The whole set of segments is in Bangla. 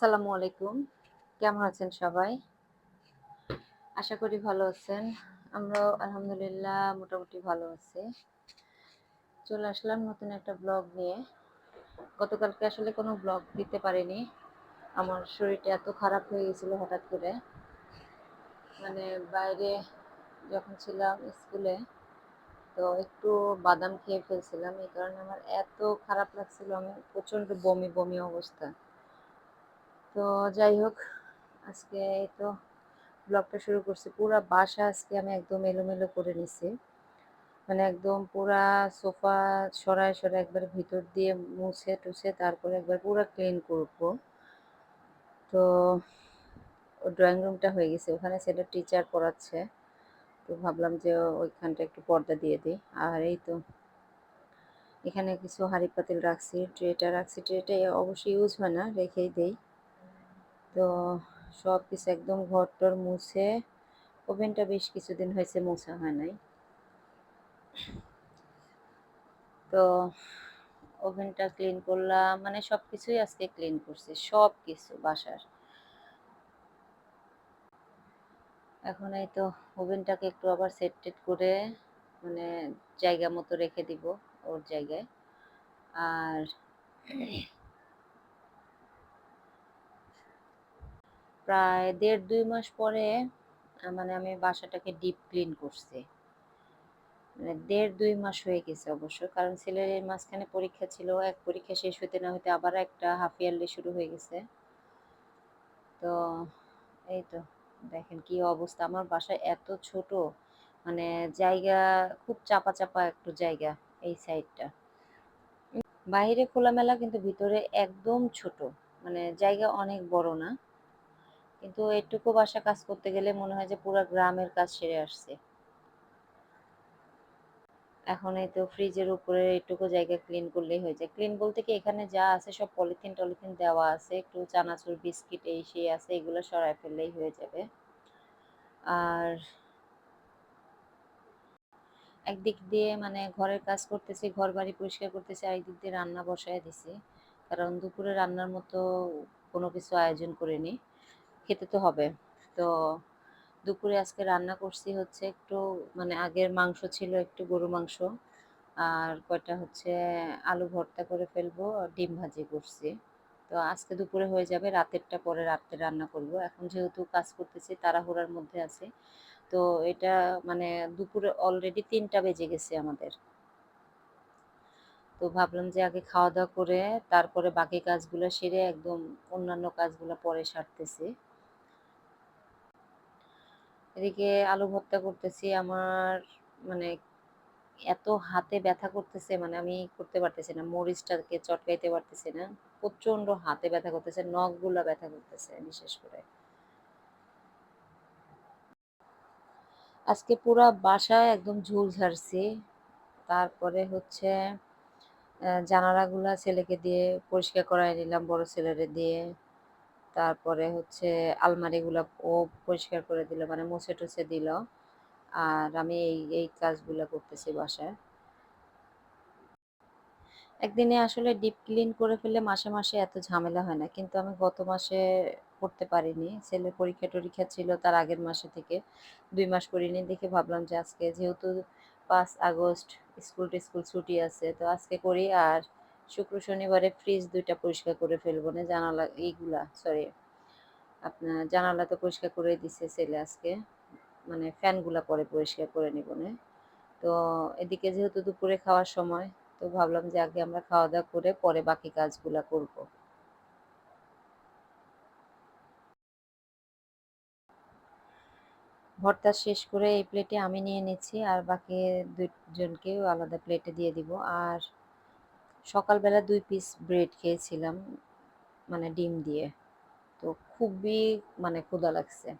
আসসালামু আলাইকুম। কেমন আছেন সবাই? আশা করি ভালো আছেন। আমরাও আলহামদুলিল্লাহ মোটামুটি ভালো আছি। চলে আসলাম নতুন একটা ব্লগ নিয়ে। গতকালকে আসলে কোনো ব্লগ দিতে পারিনি। আমার শরীরটা এত খারাপ হয়ে গেছিল হঠাৎ করে। মানে বাইরে যখন ছিলাম স্কুলে, তো একটু বাদাম খেয়ে ফেলছিলাম। এই কারণে আমার এত খারাপ লাগছিল। আমি প্রচণ্ড বমি বমি অবস্থা। তো যাই হোক, আজকে এই তো ব্লগটা শুরু করছি। পুরা বাসা আজকে আমি একদম এলোমেলো করে নিছি। মানে একদম পুরা সোফা সরায় সরায় একবার ভিতর দিয়ে মুছে টুছে তারপরে একবার পুরা ক্লিন করব। তো ড্রয়িং রুমটা হয়ে গেছে। ওখানে সেটা টিচার পড়াচ্ছে। তো ভাবলাম যে ওইখানটা একটু পর্দা দিয়ে দিই। আর এই তো এখানে কিছু হাঁড়ি পাতিল রাখছি, ট্রেটা রাখছি। ট্রেটা অবশ্যই ইউজ হয় না, রেখেই দেই। তো সব কিছু একদম ঘরটর মুছে, ওভেনটা বেশ কিছুদিন হয়েছে মোছা হয় নাই। তো ওভেনটা ক্লিন করলাম মানে সব কিছুই আজকে ক্লিন করছি, সব কিছু বাসার। এখন এই তো ওভেনটাকে একটু আবার সেট টেট করে মানে জায়গা মতো রেখে দিব ওর জায়গায়। আর প্রায় দেড় দুই মাস পরে মানে আমি বাসাটাকে ডিপ ক্লিন করছি। মানে দেড় দুই মাস হয়ে গেছে অবশ্য, কারণ ছেলের মাঝখানে পরীক্ষা ছিল, এক পরীক্ষা শেষ হতে না হতে আবার একটা হাফ ইয়ারলি শুরু হয়ে গেছে। তো এই তো, দেখেন কি অবস্থা। আমার বাসা এত ছোট মানে জায়গা খুব চাপা চাপা একটু জায়গা এই সাইডটা বাইরে খোলামেলা কিন্তু ভিতরে একদম ছোট মানে জায়গা অনেক বড় না। কিন্তু এটুকু বাসা কাজ করতে গেলে মনে হয় যে পুরো গ্রামের কাজ সেরে আসছে। এখন এই তো ফ্রিজের উপরে একটুকু জায়গা ক্লিন করলেই হয়ে যায়। ক্লিন বলতে কি এখানে যা আছে সব পলিথিন টলিথিন দেওয়া আছে, একটু চানাচুর, বিস্কিট, এই সেই আছে, এগুলো সরাই ফেললেই হয়ে যাবে। আর একদিক দিয়ে মানে ঘরের কাজ করতেছি ঘর বাড়ি পরিষ্কার করতেছি, আর আরেকদিক দিয়ে রান্না বসায় দিছি। কারণ দুপুরে রান্নার মতো কোনো কিছু আয়োজন করিনি। খেতে তো হবে। তো দুপুরে আজকে রান্না করছি হচ্ছে একটু মানে আগের মাংস ছিল একটু গরু মাংস। আর কয়টা হচ্ছে আলু ভর্তা করে ফেলব ডিম ভাজি করছি। তো আজকে দুপুরে হয়ে যাবে, রাতেরটা পরে রাত্রে রান্না করব। এখন যেহেতু কাজ করতেছি, তাড়াহুড়ার মধ্যে আছে। তো এটা মানে দুপুরে অলরেডি তিনটা বেজে গেছে আমাদের। তো ভাবলাম যে আগে খাওয়া দাওয়া করে তারপরে বাকি কাজগুলো সেরে একদম অন্যান্য কাজগুলো পরে সারতেছি। এদিকে আলু ভর্তা করতেছি, আমার মানে এত হাতে ব্যথা করতেছে মানে আমি করতে পারতেছি না, মরিচটাকে চটকাইতে পারতেছি না প্রচণ্ড হাতে ব্যথা করতেছে, নখগুলা ব্যথা করতেছে বিশেষ করে। আজকে পুরা বাসায় একদম ঝুল ঝাড়ছি, তারপরে হচ্ছে জানালাগুলা ছেলেকে দিয়ে পরিষ্কার করাই নিলাম, বড় ছেলেরে দিয়ে। তারপরে হচ্ছে আলমারিগুলো ও পরিষ্কার করে দিল মানে মুছে টুছে দিল। আর আমি এই এই কাজগুলো করতেছি বাসায়। একদিনে আসলে ডিপ ক্লিন করে ফেললে মাসে মাসে এত ঝামেলা হয় না। কিন্তু আমি গত মাসে করতে পারিনি। ছেলের পরীক্ষা টরীক্ষা ছিল তার আগের মাসে থেকে। দুই মাস করিনি দেখে ভাবলাম যে আজকে যেহেতু পাঁচ আগস্ট স্কুল টিস্কুল ছুটি আছে, তো আজকে করি। আর শুক্র, শনিবারে ফ্রিজ দুইটা পরিষ্কার করে ফেলব না, জানালা এইগুলা সরি আপনার জানালা তো পরিষ্কার করে দিছে ছেলে আজকে মানে ফ্যানগুলা পরে পরিষ্কার করে নিব না। তো এদিকে যেহেতু দুপুরে খাওয়ার সময়, তো ভাবলাম যে আগে আমরা খাওয়া দাওয়া করে পরে বাকি কাজগুলা করব। ভর্তা শেষ করে এই প্লেটে আমি নিয়ে নিচ্ছি, আর বাকি দুজনকেও আলাদা প্লেটে দিয়ে দিব। আর সকালবেলা দুই পিস ব্রেড খেয়েছিলাম মানে ডিম দিয়ে। তো খুবই মানে ক্ষুধা লাগছে।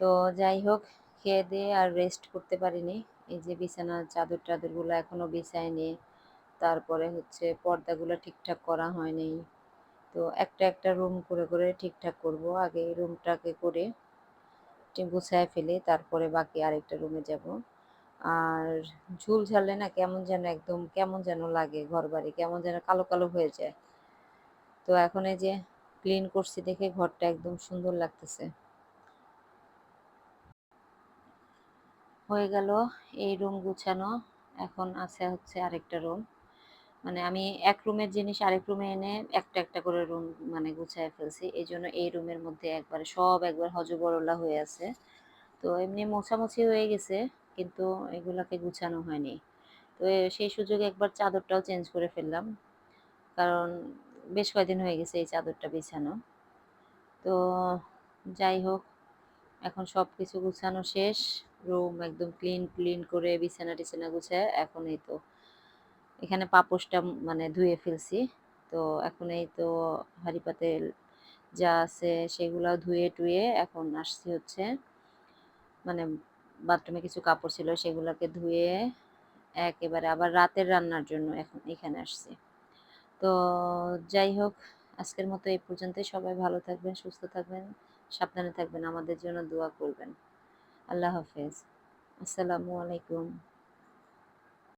তো যাই হোক, খেয়ে দিয়ে আর রেস্ট করতে পারিনি। এই যে বিছানার চাদর টাদরগুলো এখনও বিছায়নি তারপরে হচ্ছে পর্দাগুলো ঠিকঠাক করা হয়নি। তো একটা একটা রুম করে করে ঠিকঠাক করব। আগে রুমটাকে করে গুছায় ফেলে, তারপরে বাকি আরেকটা রুমে যাব। আর ঝুল ঝাড়লে না কেমন যেন একদম কেমন যেন লাগে ঘর বাড়ি কেমন যেন কালো কালো হয়ে যায়। তো এখন এই যে ক্লিন করছি দেখে ঘরটা একদম সুন্দর লাগতেছে। হয়ে গেল এই রুম গুছানো, এখন আছে হচ্ছে আরেকটা রুম মানে আমি এক রুমের জিনিস আরেক রুমে এনে একটা একটা করে রুম মানে গুছায় ফেলছি। এই জন্য এই রুমের মধ্যে একবারে সব একবার হজবরলা হয়ে আছে। তো এমনি মোছামুছি হয়ে গেছে। কিন্তু এগুলাকে গুছানো হয়নি। তো সেই সুযোগে একবার চাদরটাও চেঞ্জ করে ফেললাম। কারণ বেশ কয়েকদিন হয়ে গেছে এই চাদরটা বিছানো। তো যাই হোক, এখন সব কিছু গুছানো শেষ। রুম একদম ক্লিন ক্লিন করে বিছানা টিছানা গুছায় এখন এই তো, এখানে পাপোশটা মানে ধুয়ে ফেলছি। তো এখন এই তো হাঁড়ি পাতেল যা আছে সেগুলো ধুয়ে টুয়ে এখন আসছি হচ্ছে মানে বাথরুমে কিছু কাপড় ছিল সেগুলোকে ধুয়ে একেবারে আবার রাতের রান্নার জন্য এখন এখানে আসছি। তো যাই হোক, আজকের মতো এই পর্যন্তই। সবাই ভালো থাকবেন, সুস্থ থাকবেন, সাবধানে থাকবেন। আমাদের জন্য দোয়া করবেন। আল্লাহ হাফেজ। আসসালামু আলাইকুম।